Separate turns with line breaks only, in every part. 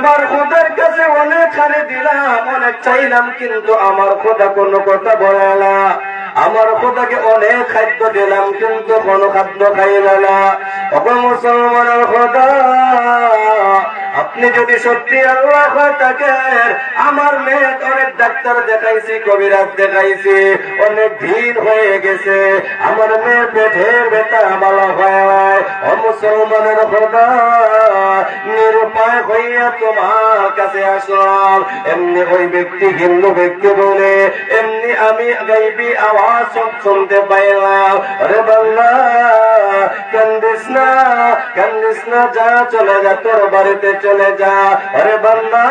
আমার খোদার কাছে অনেক খানে দিলাম, অনেক চাইলাম, কিন্তু আমার খোদা কোনো কথা বলে আমার খোদাকে অনেক খাদ্য দিলাম, কিন্তু কোনো খাদ্য খাইল না। মুসলমানের খোদা, আপনি যদি সত্যি আল্লাহ থাকেন, আমার মেয়ে অনেক ডাক্তার দেখাইছি, কবিরাজ দেখাইছি, অনেক ভিড় হয়ে গেছে। আমার মেয়ের পেটের ব্যথা ভালো হয় ও মুসলমানের খোদা হইয়া তোমার কাছে আসলাম। এমনি ওই ব্যক্তি হিন্দু ব্যক্তি বলে, এমনি আমি গাইবি আওয়াজ সব শুনতে পাইলাম। আরে বাংলা কান্দিস না কান্দিস না, যা চলে যা, তোর বাড়িতে চলে যা। আরে বাংলা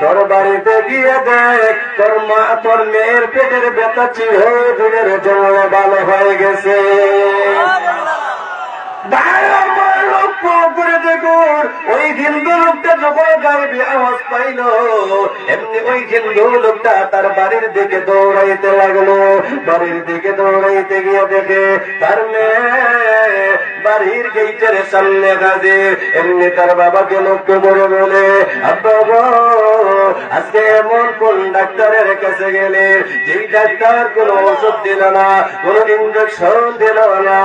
তোর বাড়িতে গিয়ে দেখ, তোর মা, তোর মেয়ের পেটের ব্যথা চিরদিনের জন্য ভালো হয়ে গেছে ভাই আমার লক্ষ্য করে দেখুন ওই হিন্দু লোকটা যখন গাইবে আওয়াজ পাইল। এমনি ওই লোকটা তার বাড়ির দিকে দৌড়াইতে লাগল। বাড়ির দিকে দৌড়াইতে গিয়ে দেখে তার মেয়ে বাড়ির গেইটের সামনে এমনি তার বাবাকে লক্ষ্য করে বলে আজকে এমন কোন ডাক্তারের কাছে গেলে? যেই ডাক্তার কোন ওষুধ দিল না, কোন ইঞ্জেকশন দিল না,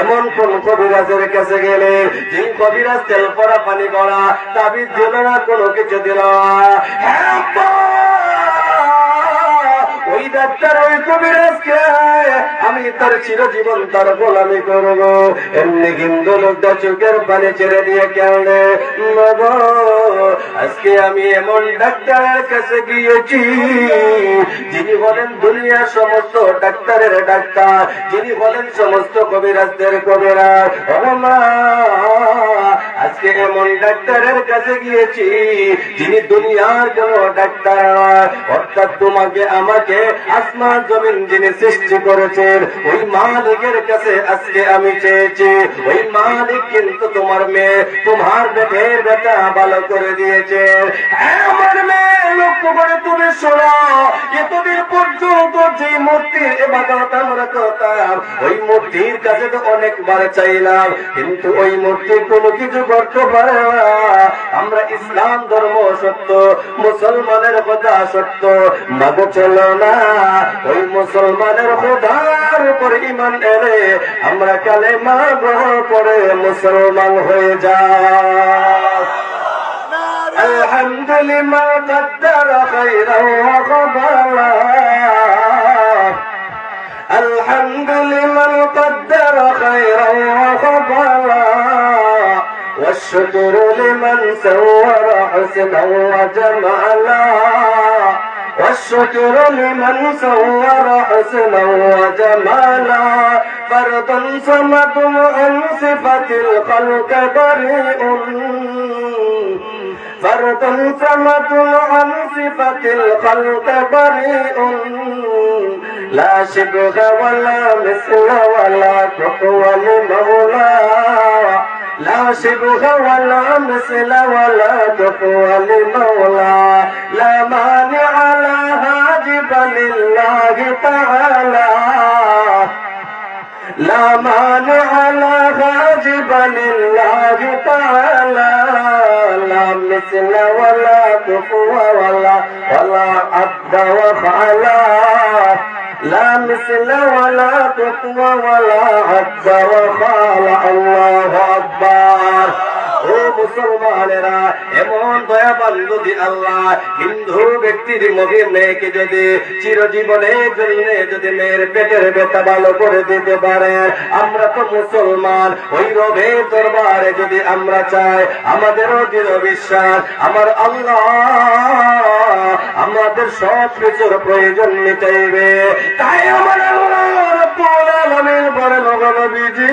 এমন কোন কবিরাজের কাছে গেলে? যেই কবিরাজ তেল পরা পানি করা তাবিজ দিল না, কোনো কিছু দিল হ্যাঁ ওই ডাক্তার, ওই কবিরাজকে আমি তার চিরজীবন তার গোলামি করব। এমনি হিন্দু লোকটা চোখের দিয়ে কেমনে আজকে আমি এমন ডাক্তারের কাছে গিয়েছি, যিনি বলেন দুনিয়ার সমস্ত ডাক্তারের ডাক্তার, যিনি বলেন সমস্ত কবিরাজদের কবিরাজ। আজকে এমন ডাক্তারের কাছে গিয়েছি যিনি দুনিয়ার কোন ডাক্তার অর্থাৎ তোমাকে আমাকে আসমান জমিন যিনি সৃষ্টি করেছেন ওই মালিকের কাছে আজকে আমি চেয়েছি। ওই মালিক কিন্তু তোমার মেয়ে তোমার পেটের ব্যথা ভালো করে দিয়েছে। হ্যাঁ, আমার মেয়ে লক্ষ্য করে তুমি শোনো। এতদিন পর্যন্ত যে মূর্তির এবাদত আমরা করতাম, ওই মূর্তির কাছে তো অনেকবার চাইলাম, কিন্তু ওই মূর্তি কোনো কিছু করতে পারে না। আমরা ইসলাম ধর্ম সত্য, মুসলমানের কথা সত্য, মাগ চলো না। ওই মুসলমানের খোদার উপর ইমান এলে আমরা কালে মা গ্রহণ করে মুসলমান হয়ে যা لمن قدر خيرا وقدرا الحمد لمن قدر خيرا وقدرا والشكر لمن سور حسنا وجمالا والشكر لمن سور حسنا وجمالا فرد صمد عن صفة الخلق بريء. فرد صمد عن صفة الخلق بريء لا شبه ولا مثل ولا كفو لمولى لا شبه ولا مثل ولا كفو لمولى لا مانع لا هاجب لله تعالى لا مانع مثل ولا كفو ولا ولا عبد وفعلا لا مثل ولا كفو ولا عبد وفعل الله أكبر ও মুসলমানেরা এমন দয়াবান যদি আল্লাহ হিন্দু ব্যক্তির মহির মেয়েকে যদি চিরজীবনের জন্য যদি মেয়ের পেটের ব্যথা ভালো করে দিতে পারে। আমরা তো মুসলমান ওই রবের দরবারে যদি আমরা চাই, আমাদেরও দৃঢ় বিশ্বাস, আমার আল্লাহ আমাদের সব কিছুর প্রয়োজন মিটাইবে। তাই আমার আল্লাহ বলেন নবীজি।